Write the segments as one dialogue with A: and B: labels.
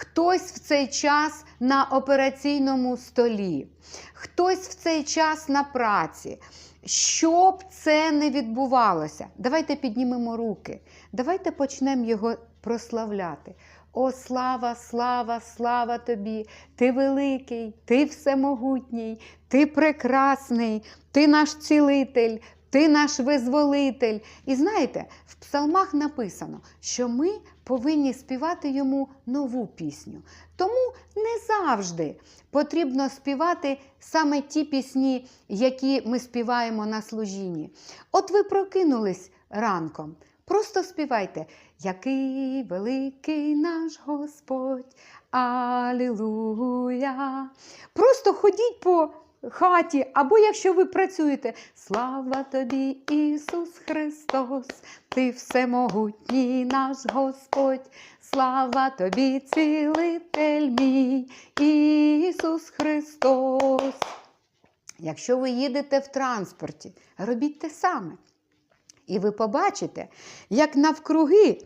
A: Хтось в цей час на операційному столі, хтось в цей час на праці. Щоб це не відбувалося, давайте піднімемо руки, давайте почнемо його прославляти. О, слава, слава, слава тобі! Ти великий, ти всемогутній, ти прекрасний, ти наш цілитель, ти наш визволитель. І знаєте, в псалмах написано, що ми повинні співати йому нову пісню. Тому не завжди потрібно співати саме ті пісні, які ми співаємо на служінні. От ви прокинулись ранком. Просто співайте, який великий наш Господь, Алілуя. Просто ходіть по хаті, або якщо ви працюєте, слава тобі, Ісус Христос, Ти всемогутній наш Господь, слава тобі, цілитель мій, Ісус Христос. Якщо ви їдете в транспорті, робіть те саме. І ви побачите, як навкруги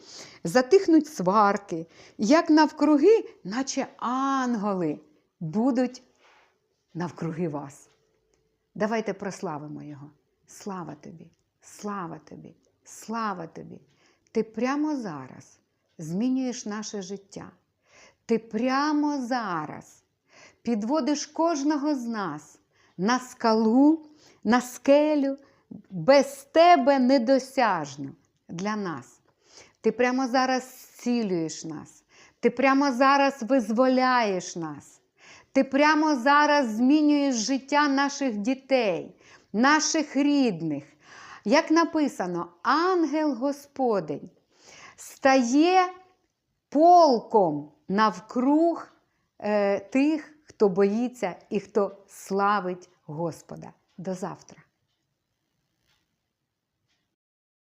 A: затихнуть сварки, як навкруги, наче ангели, будуть навкруги вас. Давайте прославимо Його. Слава тобі, слава тобі, слава тобі. Ти прямо зараз змінюєш наше життя. Ти прямо зараз підводиш кожного з нас на скалу, на скелю, без тебе недосяжно для нас. Ти прямо зараз зцілюєш нас. Ти прямо зараз визволяєш нас. Ти прямо зараз змінюєш життя наших дітей, наших рідних. Як написано, ангел Господень стає полком навкруг е, тих, хто боїться і хто славить Господа. До завтра.